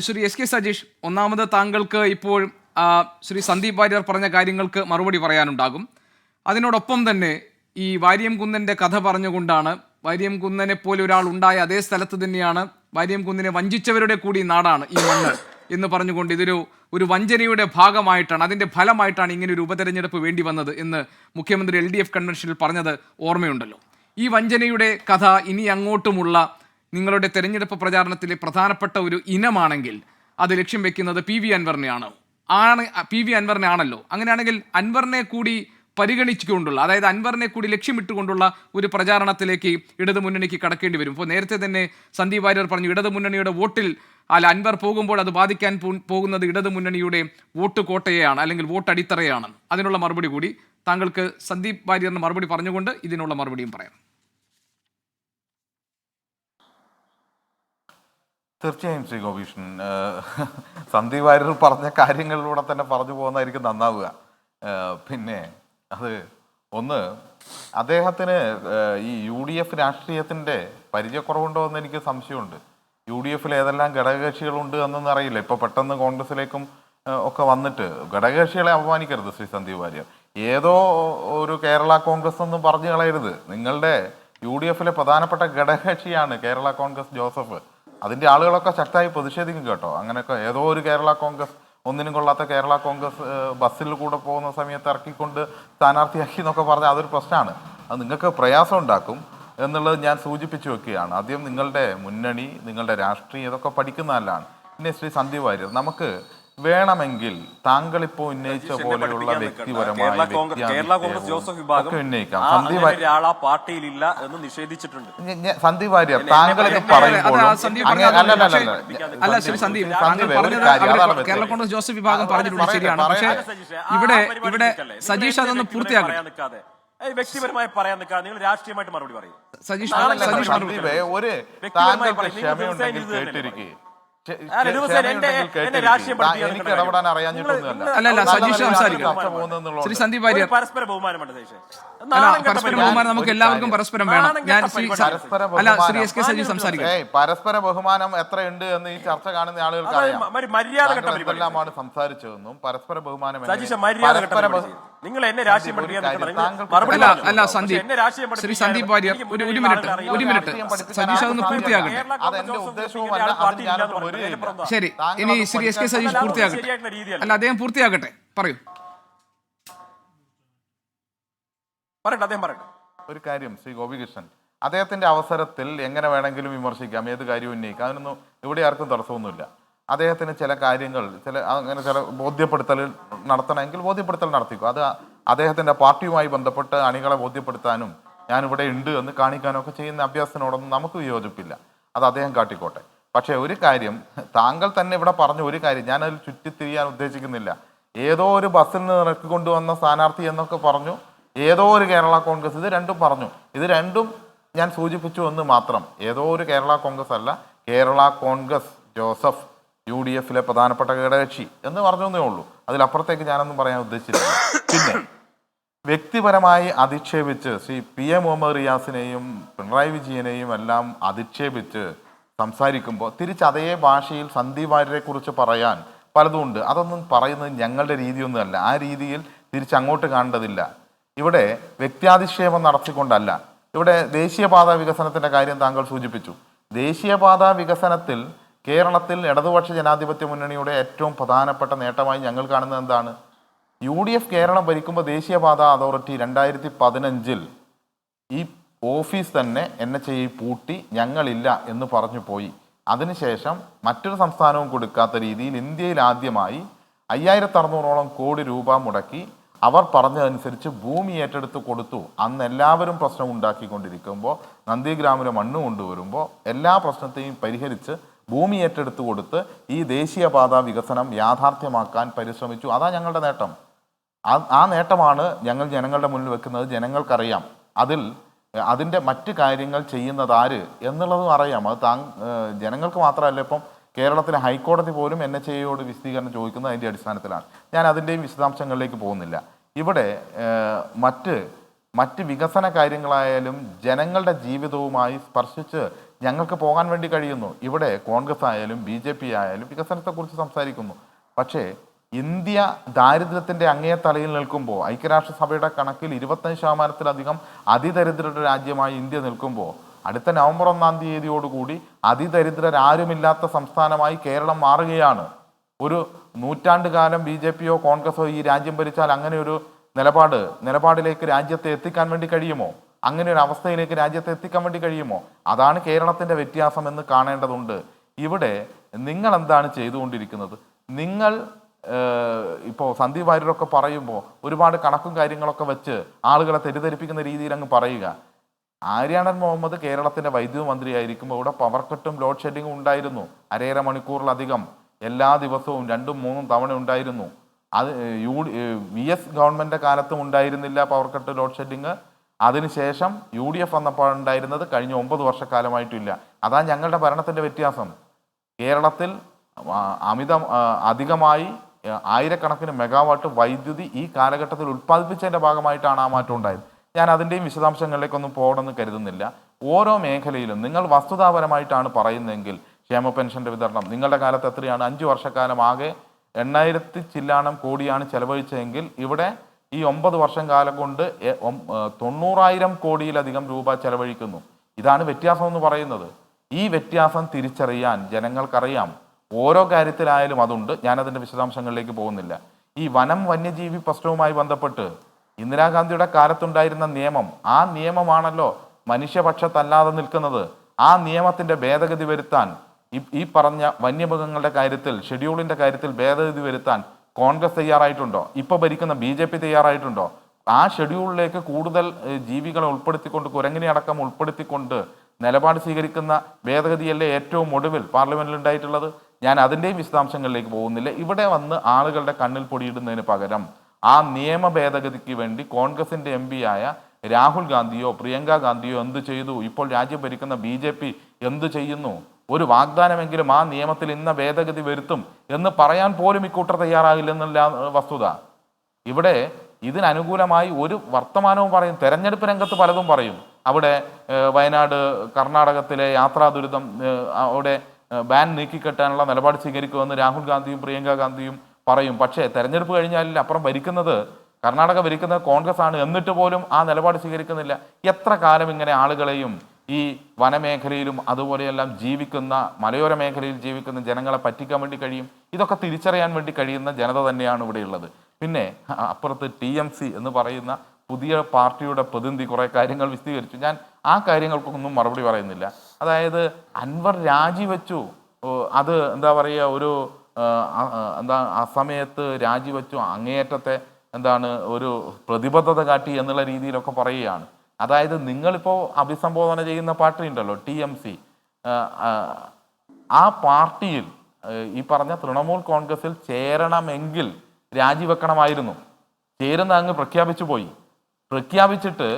Shri S K Sajeesh ഒന്നാമത് താങ്കൾക്ക് ഇപ്പോൾ ശ്രീ സന്ദീപ് വാര്യർ പറഞ്ഞ കാര്യങ്ങൾക്ക് മറുപടി പറയാനുണ്ടാകും. അതിനോടൊപ്പം തന്നെ ഈ വാര്യം കുന്നന്റെ കഥ പറഞ്ഞുകൊണ്ടാണ് വാര്യം കുന്നനെ പോലെ ഒരാൾ ഉണ്ടായ അതേ സ്ഥലത്ത് തന്നെയാണ് വാര്യം കുന്നിനെ വഞ്ചിച്ചവരുടെ കൂടി നാടാണ് ഈ മണ്ണ് എന്ന് പറഞ്ഞുകൊണ്ട് ഇതൊരു ഒരു വഞ്ചനയുടെ ഭാഗമായിട്ടാണ് അതിന്റെ ഫലമായിട്ടാണ് ഇങ്ങനെ ഒരു ഉപതെരഞ്ഞെടുപ്പ് വേണ്ടി വന്നത് എന്ന് മുഖ്യമന്ത്രി എൽ ഡി എഫ് കൺവെൻഷനിൽ പറഞ്ഞത് ഓർമ്മയുണ്ടല്ലോ. ഈ വഞ്ചനയുടെ കഥ ഇനി അങ്ങോട്ടുമുള്ള നിങ്ങളുടെ തെരഞ്ഞെടുപ്പ് പ്രചാരണത്തിലെ പ്രധാനപ്പെട്ട ഒരു ഇനമാണെങ്കിൽ അത് ലക്ഷ്യം വെക്കുന്നത് പി വി അൻവറിനെയാണ്. ആണ് പി വി അൻവറിനെ ആണല്ലോ അങ്ങനെയാണെങ്കിൽ അൻവറിനെ കൂടി പരിഗണിച്ചുകൊണ്ടുള്ള അതായത് അൻവറിനെ കൂടി ലക്ഷ്യമിട്ടുകൊണ്ടുള്ള ഒരു പ്രചാരണത്തിലേക്ക് ഇടതു മുന്നണിക്ക് കടക്കേണ്ടി വരും. ഇപ്പോൾ നേരത്തെ തന്നെ സന്ദീപ് വാര്യർ പറഞ്ഞു ഇടതു മുന്നണിയുടെ വോട്ടിൽ അല്ല അൻവർ പോകുമ്പോൾ അത് ബാധിക്കാൻ പോകുന്നത് ഇടതു മുന്നണിയുടെ വോട്ട് കോട്ടയെയാണ് അല്ലെങ്കിൽ വോട്ട് അടിത്തറയാണ് അതിനുള്ള മറുപടി കൂടി താങ്കൾക്ക് സന്ദീപ് വാര്യറിന് മറുപടി പറഞ്ഞുകൊണ്ട് ഇതിനുള്ള മറുപടിയും പറയാം. തീർച്ചയായും ശ്രീ ഗോപീഷൻ. സന്ദീപ് വാര്യർ പറഞ്ഞ കാര്യങ്ങളിലൂടെ തന്നെ പറഞ്ഞു പോകുന്നതായിരിക്കും നന്നാവുക. പിന്നെ അത് ഒന്ന് അദ്ദേഹത്തിന് ഈ യു ഡി എഫ് രാഷ്ട്രീയത്തിന്റെ പരിചയക്കുറവുണ്ടോ എന്ന് എനിക്ക് സംശയമുണ്ട്. യു ഡി എഫിൽ ഏതെല്ലാം ഘടകകക്ഷികളുണ്ട് എന്നൊന്നും അറിയില്ല ഇപ്പോൾ പെട്ടെന്ന് കോൺഗ്രസിലേക്കും ഒക്കെ വന്നിട്ട് ഘടകകക്ഷികളെ അപമാനിക്കരുത് ശ്രീ സന്ദീപ് വാര്യർ. ഏതോ ഒരു കേരള കോൺഗ്രസ് ഒന്നും പറഞ്ഞു കളയരുത്. നിങ്ങളുടെ യു ഡി എഫിലെ പ്രധാനപ്പെട്ട ഘടകകക്ഷിയാണ് കേരള കോൺഗ്രസ് ജോസഫ്. അതിന്റെ ആളുകളൊക്കെ ശക്തമായി പ്രതിഷേധിക്കും കേട്ടോ. അങ്ങനെയൊക്കെ ഏതോ ഒരു കേരള കോൺഗ്രസ് ഒന്നിനും കൊള്ളാത്ത കേരള കോൺഗ്രസ് ബസ്സിൽ കൂടെ പോകുന്ന സമയത്ത് ഇറക്കിക്കൊണ്ട് സ്ഥാനാർത്ഥിയാക്കി എന്നൊക്കെ പറഞ്ഞാൽ അതൊരു പ്രശ്നമാണ്. അത് നിങ്ങൾക്ക് പ്രയാസം ഉണ്ടാക്കും എന്നുള്ളത് ഞാൻ സൂചിപ്പിച്ചു വെക്കുകയാണ്. ആദ്യം നിങ്ങളുടെ മുന്നണി നിങ്ങളുടെ രാഷ്ട്രീയം ഇതൊക്കെ പഠിക്കുന്ന നല്ലതാണ്. പിന്നെ ശ്രീ സന്ദീപ് വാര്യർ നമുക്ക് വേണമെങ്കിൽ താങ്കൾ ഇപ്പോൾ ഉന്നയിച്ച പോലെയുള്ള വ്യക്തിപരമായ കേരള കോൺഗ്രസ് കേരള കോൺഗ്രസ് ജോസഫ് വിഭാഗം ഉന്നയിക്കാം. സന്ദീപ് പാർട്ടിയിലില്ല എന്ന് നിഷേധിച്ചിട്ടുണ്ട്. സന്ദീപ് വാര്യർ താങ്കൾ ഇത് പറയുമ്പോഴും അല്ല, അല്ല, അല്ല, അല്ല. അല്ല. ശ്രീ സന്ദീപ്. കേരള കോൺഗ്രസ് ജോസഫ് വിഭാഗം പറഞ്ഞിട്ടുണ്ട് ശരിയാണ്. പക്ഷേ ഇവിടെ ഇവിടെ സജീഷ് അതൊന്ന് പൂർത്തിയാക്കട്ടെ പറയാൻ നിൽക്കാതെ. വ്യക്തിപരമായി പറയാൻ നിൽക്കാതെ നിങ്ങൾ രാഷ്ട്രീയമായിട്ട് മറുപടി പറയും. സജീഷ് സജീഷ് ഒരു താങ്കൾക്ക് ക്ഷമയുണ്ടെങ്കിൽ ദിവസവും എനിക്ക് ഇടപെടാൻ. അറിയാഞ്ഞിട്ടൊന്നുമല്ല ശ്രീ സന്ദീപ് വാര്യർ. പരസ്പര ബഹുമാനമുണ്ട് പരസ്പര ബഹുമാനം നമുക്ക് എല്ലാവർക്കും പരസ്പരം വേണം. ഞാൻ അല്ല ശ്രീ ബഹുമാനം. എസ് കെ സംസാരിക്കും. പരസ്പര ബഹുമാനം എത്രയുണ്ട് എന്ന് ഈ ചർച്ച കാണുന്ന ആളുകൾക്ക് എല്ലാമാണ് അറിയാം. എന്തെല്ലാമാണ് സംസാരിച്ചതെന്നും പരസ്പര ബഹുമാനം പരസ്പര. നിങ്ങൾ എന്നെ രാഷ്ട്രീയം അല്ല അല്ല സന്ദീപ്. ശ്രീ സന്ദീപ് വാര്യർ ഒരു ഒരു മിനിറ്റ് ഒരു മിനിറ്റ്. സജീഷ് അതൊന്ന് പൂർത്തിയാകട്ടെ. അതെന്റെ ഉദ്ദേശവും ഉദ്ദേശവുമല്ല ശരി ഇനി ശ്രീ എസ് കെ സജീഷ് പൂർത്തിയാകട്ടെ. അല്ല അദ്ദേഹം പൂർത്തിയാകട്ടെ. പറയൂ. പറയട്ടെ അദ്ദേഹം പറയട്ടെ. ഒരു കാര്യം ശ്രീ ഗോപികൃഷ്ണൻ. അദ്ദേഹത്തിന്റെ അവസരത്തിൽ എങ്ങനെ വേണമെങ്കിലും വിമർശിക്കാം ഏത് കാര്യവും ഉന്നയിക്കാം അതിനൊന്നും ഇവിടെ ആർക്കും തടസ്സമൊന്നുമില്ല. അദ്ദേഹത്തിന് ചില കാര്യങ്ങൾ ചില അങ്ങനെ ചില ബോധ്യപ്പെടുത്തൽ നടത്തണമെങ്കിൽ ബോധ്യപ്പെടുത്തൽ നടത്തിക്കും. അത് അദ്ദേഹത്തിന്റെ പാർട്ടിയുമായി ബന്ധപ്പെട്ട് അണികളെ ബോധ്യപ്പെടുത്താനും ഞാനിവിടെ ഉണ്ട് എന്ന് കാണിക്കാനൊക്കെ ചെയ്യുന്ന അഭ്യാസത്തിനോടൊന്നും നമുക്ക് വിയോജിപ്പില്ല. അത് അദ്ദേഹം കാട്ടിക്കോട്ടെ. പക്ഷേ ഒരു കാര്യം താങ്കൾ തന്നെ ഇവിടെ പറഞ്ഞ ഒരു കാര്യം ഞാനതിൽ ചുറ്റിത്തിരിയാൻ ഉദ്ദേശിക്കുന്നില്ല. ഏതോ ഒരു ബസ്സിൽ നിന്ന് ഇറക്കി കൊണ്ടുവന്ന സ്ഥാനാർത്ഥി എന്നൊക്കെ പറഞ്ഞു ഏതോ ഒരു കേരള കോൺഗ്രസ് ഇത് രണ്ടും പറഞ്ഞു. ഇത് രണ്ടും ഞാൻ സൂചിപ്പിച്ചു എന്ന് മാത്രം. ഏതോ ഒരു കേരള കോൺഗ്രസ് അല്ല Kerala Congress Joseph U D എഫിലെ പ്രധാനപ്പെട്ട ഘടകകക്ഷി എന്ന് പറഞ്ഞു ഉള്ളൂ. അതിലപ്പുറത്തേക്ക് ഞാനൊന്നും പറയാൻ ഉദ്ദേശിച്ചിട്ടില്ല. പിന്നെ വ്യക്തിപരമായി അധിക്ഷേപിച്ച് ശ്രീ പി എ മുഹമ്മദ് റിയാസിനെയും പിണറായി വിജയനെയും എല്ലാം അധിക്ഷേപിച്ച് സംസാരിക്കുമ്പോൾ തിരിച്ച് അതേ ഭാഷയിൽ സന്ദീപ് വാര്യരെ കുറിച്ച് പറയാൻ പലതും ഉണ്ട് അതൊന്നും പറയുന്നത് ഞങ്ങളുടെ രീതിയൊന്നുമല്ല. ആ രീതിയിൽ തിരിച്ച് അങ്ങോട്ട് കാണേണ്ടതില്ല. ഇവിടെ വ്യക്തിയാധിക്ഷേപം നടത്തിക്കൊണ്ടല്ല. ഇവിടെ ദേശീയപാത വികസനത്തിന്റെ കാര്യം താങ്കൾ സൂചിപ്പിച്ചു. ദേശീയപാത വികസനത്തിൽ കേരളത്തിൽ ഇടതുപക്ഷ ജനാധിപത്യ മുന്നണിയുടെ ഏറ്റവും പ്രധാനപ്പെട്ട നേട്ടമായി ഞങ്ങൾ കാണുന്നത് എന്താണ്? യു ഡി എഫ് കേരളം ഭരിക്കുമ്പോൾ ദേശീയപാത അതോറിറ്റി രണ്ടായിരത്തി പതിനഞ്ചിൽ ഈ ഓഫീസ് തന്നെ എൻ എച്ച് ഐ പൂട്ടി ഞങ്ങളില്ല എന്ന് പറഞ്ഞു പോയി. അതിനുശേഷം മറ്റൊരു സംസ്ഥാനവും കൊടുക്കാത്ത രീതിയിൽ ഇന്ത്യയിൽ ആദ്യമായി അയ്യായിരത്തി അറുന്നൂറോളം കോടി രൂപ മുടക്കി അവർ പറഞ്ഞതനുസരിച്ച് ഭൂമി ഏറ്റെടുത്ത് കൊടുത്തു. അന്ന് എല്ലാവരും പ്രശ്നം ഉണ്ടാക്കിക്കൊണ്ടിരിക്കുമ്പോൾ നന്ദിഗ്രാമിലെ മണ്ണ് കൊണ്ടുവരുമ്പോൾ എല്ലാ പ്രശ്നത്തെയും പരിഹരിച്ച് ഭൂമി ഏറ്റെടുത്ത് കൊടുത്ത് ഈ ദേശീയപാത വികസനം യാഥാർത്ഥ്യമാക്കാൻ പരിശ്രമിച്ചു. അതാ ഞങ്ങളുടെ നേട്ടം. ആ നേട്ടമാണ് ഞങ്ങൾ ജനങ്ങളുടെ മുന്നിൽ വെക്കുന്നത്. ജനങ്ങൾക്കറിയാം. അതിൽ അതിന്റെ മറ്റ് കാര്യങ്ങൾ ചെയ്യുന്നത് ആര് എന്നുള്ളതും അറിയാം. അത് താങ് ജനങ്ങൾക്ക് മാത്രമല്ല ഇപ്പം കേരളത്തിലെ ഹൈക്കോടതി പോലും എൻ എച്ച് ഐയോട് വിശദീകരണം ചോദിക്കുന്നത് അതിന്റെ അടിസ്ഥാനത്തിലാണ്. ഞാൻ അതിന്റെയും വിശദാംശങ്ങളിലേക്ക് പോകുന്നില്ല. ഇവിടെ മറ്റ് മറ്റ് വികസന കാര്യങ്ങളായാലും ജനങ്ങളുടെ ജീവിതവുമായി സ്പർശിച്ച് ഞങ്ങൾക്ക് പോകാൻ വേണ്ടി കഴിയുന്നു. ഇവിടെ കോൺഗ്രസ് ആയാലും ബി ജെ പി ആയാലും വികസനത്തെക്കുറിച്ച് സംസാരിക്കുന്നു. പക്ഷേ ഇന്ത്യ ദാരിദ്ര്യത്തിന്റെ അങ്ങേ തലയിൽ നിൽക്കുമ്പോൾ ഐക്യരാഷ്ട്രസഭയുടെ കണക്കിൽ ഇരുപത്തഞ്ച് ശതമാനത്തിലധികം അതിദരിദ്രരുടെ രാജ്യമായി ഇന്ത്യ നിൽക്കുമ്പോൾ അടുത്ത നവംബർ ഒന്നാം തീയതിയോടുകൂടി അതിദരിദ്രരാരുമില്ലാത്ത സംസ്ഥാനമായി കേരളം മാറുകയാണ്. ഒരു നൂറ്റാണ്ട് കാലം ബി ജെ പിയോ കോൺഗ്രസോ ഈ രാജ്യം ഭരിച്ചാൽ അങ്ങനെ ഒരു നിലപാട് നിലപാടിലേക്ക് രാജ്യത്തെ എത്തിക്കാൻ വേണ്ടി കഴിയുമോ? അങ്ങനെ ഒരു അവസ്ഥയിലേക്ക് രാജ്യത്തെ എത്തിക്കാൻ വേണ്ടി കഴിയുമോ? അതാണ് കേരളത്തിന്റെ വ്യത്യാസം എന്ന് കാണേണ്ടതുണ്ട്. ഇവിടെ നിങ്ങൾ എന്താണ് ചെയ്തുകൊണ്ടിരിക്കുന്നത്? നിങ്ങൾ ഇപ്പോൾ സന്ദീപ് വാര്യരൊക്കെ പറയുമ്പോൾ ഒരുപാട് കണക്കും കാര്യങ്ങളൊക്കെ വെച്ച് ആളുകളെ തെറ്റിദ്ധരിപ്പിക്കുന്ന രീതിയിൽ അങ്ങ് പറയുക. ആര്യാണൻ മുഹമ്മദ് കേരളത്തിന്റെ വൈദ്യുതി മന്ത്രിയായിരിക്കുമ്പോൾ ഇവിടെ പവർ കട്ടും ലോഡ് ഷെഡിങ്ങും ഉണ്ടായിരുന്നു. അരയര മണിക്കൂറിലധികം. എല്ലാ ദിവസവും രണ്ടും മൂന്നും തവണ ഉണ്ടായിരുന്നു. അത് യു വി എസ് ഗവൺമെന്റ് കാലത്തും ഉണ്ടായിരുന്നില്ല പവർ കട്ട് ലോഡ് ഷെഡിങ് അതിനുശേഷം യു ഡി എഫ് വന്നപ്പോൾ ഉണ്ടായിരുന്നത്. കഴിഞ്ഞ ഒമ്പത് വർഷക്കാലമായിട്ടില്ല. അതാണ് ഞങ്ങളുടെ ഭരണത്തിന്റെ വ്യത്യാസം. കേരളത്തിൽ അമിത അധികമായി ആയിരക്കണക്കിന് മെഗാവാട്ട് വൈദ്യുതി ഈ കാലഘട്ടത്തിൽ ഉൽപ്പാദിപ്പിച്ചതിന്റെ ഭാഗമായിട്ടാണ് ആ മാറ്റം ഉണ്ടായത്. ഞാൻ അതിന്റെയും വിശദാംശങ്ങളിലേക്കൊന്നും പോകണമെന്ന് കരുതുന്നില്ല. ഓരോ മേഖലയിലും നിങ്ങൾ വസ്തുതാപരമായിട്ടാണ് പറയുന്നതെങ്കിൽ ക്ഷേമ പെൻഷന്റെ വിതരണം നിങ്ങളുടെ കാലത്ത് എത്രയാണ്? അഞ്ച് വർഷക്കാലം ആകെ എണ്ണായിരത്തി ചില്ലാണം കോടിയാണ് ചെലവഴിച്ചതെങ്കിൽ ഇവിടെ ഈ ഒമ്പത് വർഷം കാലം കൊണ്ട് തൊണ്ണൂറായിരം കോടിയിലധികം രൂപ ചെലവഴിക്കുന്നു. ഇതാണ് വ്യത്യാസം എന്ന് പറയുന്നത്. ഈ വ്യത്യാസം തിരിച്ചറിയാൻ ജനങ്ങൾക്കറിയാം. ഓരോ കാര്യത്തിലായാലും അതുണ്ട്. ഞാനതിന്റെ വിശദാംശങ്ങളിലേക്ക് പോകുന്നില്ല. ഈ വനം വന്യജീവി പ്രശ്നവുമായി ബന്ധപ്പെട്ട് ഇന്ദിരാഗാന്ധിയുടെ കാലത്തുണ്ടായിരുന്ന നിയമം ആ നിയമമാണല്ലോ മനുഷ്യപക്ഷത്തല്ലാതെ നിൽക്കുന്നത്. ആ നിയമത്തിന്റെ ഭേദഗതി വരുത്താൻ ഈ- പറഞ്ഞ വന്യമൃഗങ്ങളുടെ കാര്യത്തിൽ ഷെഡ്യൂളിന്റെ കാര്യത്തിൽ ഭേദഗതി വരുത്താൻ കോൺഗ്രസ് തയ്യാറായിട്ടുണ്ടോ? ഇപ്പോൾ ഭരിക്കുന്ന ബി ജെ പി തയ്യാറായിട്ടുണ്ടോ? ആ ഷെഡ്യൂളിലേക്ക് കൂടുതൽ ജീവികളെ ഉൾപ്പെടുത്തിക്കൊണ്ട് കുരങ്ങിനെ അടക്കം ഉൾപ്പെടുത്തിക്കൊണ്ട് നിലപാട് സ്വീകരിക്കുന്ന ഭേദഗതിയല്ലേ ഏറ്റവും ഒടുവിൽ പാർലമെന്റിൽ ഉണ്ടായിട്ടുള്ളത് ഞാൻ അതിന്റെയും വിശദാംശങ്ങളിലേക്ക് പോകുന്നില്ല. ഇവിടെ വന്ന് ആളുകളുടെ കണ്ണിൽ പൊടിയിടുന്നതിന് പകരം ആ നിയമ ഭേദഗതിക്ക് വേണ്ടി കോൺഗ്രസിന്റെ എം ആയ രാഹുൽ ഗാന്ധിയോ പ്രിയങ്ക ഗാന്ധിയോ എന്ത് ചെയ്തു? ഇപ്പോൾ രാജ്യം ഭരിക്കുന്ന ബി ജെ പി എന്ത് ചെയ്യുന്നു? ഒരു വാഗ്ദാനമെങ്കിലും ആ നിയമത്തിൽ ഇന്ന ഭേദഗതി വരുത്തും എന്ന് പറയാൻ പോലും ഇക്കൂട്ടർ തയ്യാറാകില്ലെന്നുള്ള വസ്തുത. ഇവിടെ ഇതിനനുകൂലമായി ഒരു വർത്തമാനവും പറയും. തെരഞ്ഞെടുപ്പ് രംഗത്ത് പലതും പറയും. അവിടെ വയനാട് കർണാടകത്തിലെ യാത്രാ ദുരിതം അവിടെ ബാൻ നീക്കിക്കെട്ടാനുള്ള നിലപാട് സ്വീകരിക്കുമെന്ന് രാഹുൽ ഗാന്ധിയും പ്രിയങ്ക ഗാന്ധിയും പറയും. പക്ഷേ തെരഞ്ഞെടുപ്പ് കഴിഞ്ഞാൽ അപ്പുറം ഭരിക്കുന്നത് കർണാടക ഭരിക്കുന്നത് കോൺഗ്രസ് ആണ് എന്നിട്ട് പോലും ആ നിലപാട് സ്വീകരിക്കുന്നില്ല. എത്ര കാലം ഇങ്ങനെ ആളുകളെയും ഈ വനമേഖലയിലും അതുപോലെയെല്ലാം ജീവിക്കുന്ന മലയോര മേഖലയിൽ ജീവിക്കുന്ന ജനങ്ങളെ പറ്റിക്കാൻ വേണ്ടി കഴിയും? ഇതൊക്കെ തിരിച്ചറിയാൻ വേണ്ടി കഴിയുന്ന ജനത തന്നെയാണ് ഇവിടെയുള്ളത് പിന്നെ അപ്പുറത്ത് ടി എം സി എന്ന് പറയുന്ന പുതിയ പാർട്ടിയുടെ പ്രതിനിധി കുറേ കാര്യങ്ങൾ വിശദീകരിച്ചു. ഞാൻ ആ കാര്യങ്ങൾക്കൊന്നും മറുപടി പറയുന്നില്ല. അതായത് അൻവർ രാജിവെച്ചു. അത് എന്താ പറയുക ഒരു എന്താ ആ സമയത്ത് രാജിവെച്ചു. അങ്ങേയറ്റത്തെ എന്താണ് ഒരു പ്രതിബദ്ധത കാട്ടി എന്നുള്ള രീതിയിലൊക്കെ പറയുകയാണ്. അതായത് നിങ്ങളിപ്പോൾ അഭിസംബോധന ചെയ്യുന്ന പാർട്ടി ഉണ്ടല്ലോ ടി എം സി. ആ പാർട്ടിയിൽ ഈ പറഞ്ഞ തൃണമൂൽ കോൺഗ്രസിൽ ചേരണമെങ്കിൽ രാജിവെക്കണമായിരുന്നു. ചേരുന്ന അങ്ങ് പ്രഖ്യാപിച്ചു പോയി. പ്രഖ്യാപിച്ചിട്ട്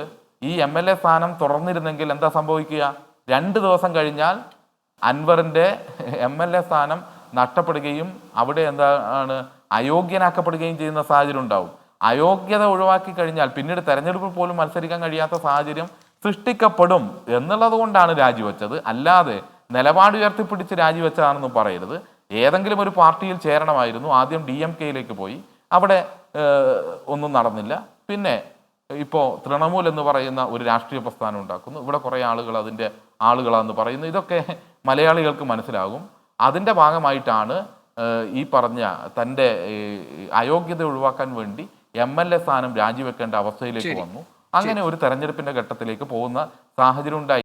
ഈ എം എൽ എ സ്ഥാനം തുറന്നിരുന്നെങ്കിൽ എന്താ സംഭവിക്കുക? രണ്ട് ദിവസം കഴിഞ്ഞാൽ അൻവറിന്റെ എം എൽ എ സ്ഥാനം നഷ്ടപ്പെടുകയും അവിടെ എന്താണ് അയോഗ്യനാക്കപ്പെടുകയും ചെയ്യുന്ന സാഹചര്യം ഉണ്ടാവും. അയോഗ്യത ഒഴിവാക്കി കഴിഞ്ഞാൽ പിന്നീട് തെരഞ്ഞെടുപ്പിൽ പോലും മത്സരിക്കാൻ കഴിയാത്ത സാഹചര്യം സൃഷ്ടിക്കപ്പെടും എന്നുള്ളത് കൊണ്ടാണ് രാജിവെച്ചത്. അല്ലാതെ നിലപാട് ഉയർത്തിപ്പിടിച്ച് രാജിവെച്ചതാണെന്ന് പറയരുത്. ഏതെങ്കിലും ഒരു പാർട്ടിയിൽ ചേരണമായിരുന്നു. ആദ്യം ഡി എം കെയിലേക്ക് പോയി. അവിടെ ഒന്നും നടന്നില്ല. പിന്നെ ഇപ്പോൾ തൃണമൂൽ എന്ന് പറയുന്ന ഒരു രാഷ്ട്രീയ പ്രസ്ഥാനം ഉണ്ടാക്കുന്നു. ഇവിടെ കുറേ ആളുകൾ അതിന്റെ ആളുകളാന്ന് പറയുന്നു. ഇതൊക്കെ മലയാളികൾക്ക് മനസ്സിലാകും. അതിന്റെ ഭാഗമായിട്ടാണ് ഈ പറഞ്ഞ തന്റെ അയോഗ്യത ഒഴിവാക്കാൻ വേണ്ടി എം എൽ എ സ്ഥാനം രാജിവെക്കേണ്ട അവസ്ഥയിലേക്ക് വന്നു. അങ്ങനെ ഒരു തെരഞ്ഞെടുപ്പിന്റെ ഘട്ടത്തിലേക്ക് പോകുന്ന സാഹചര്യം ഉണ്ടായി.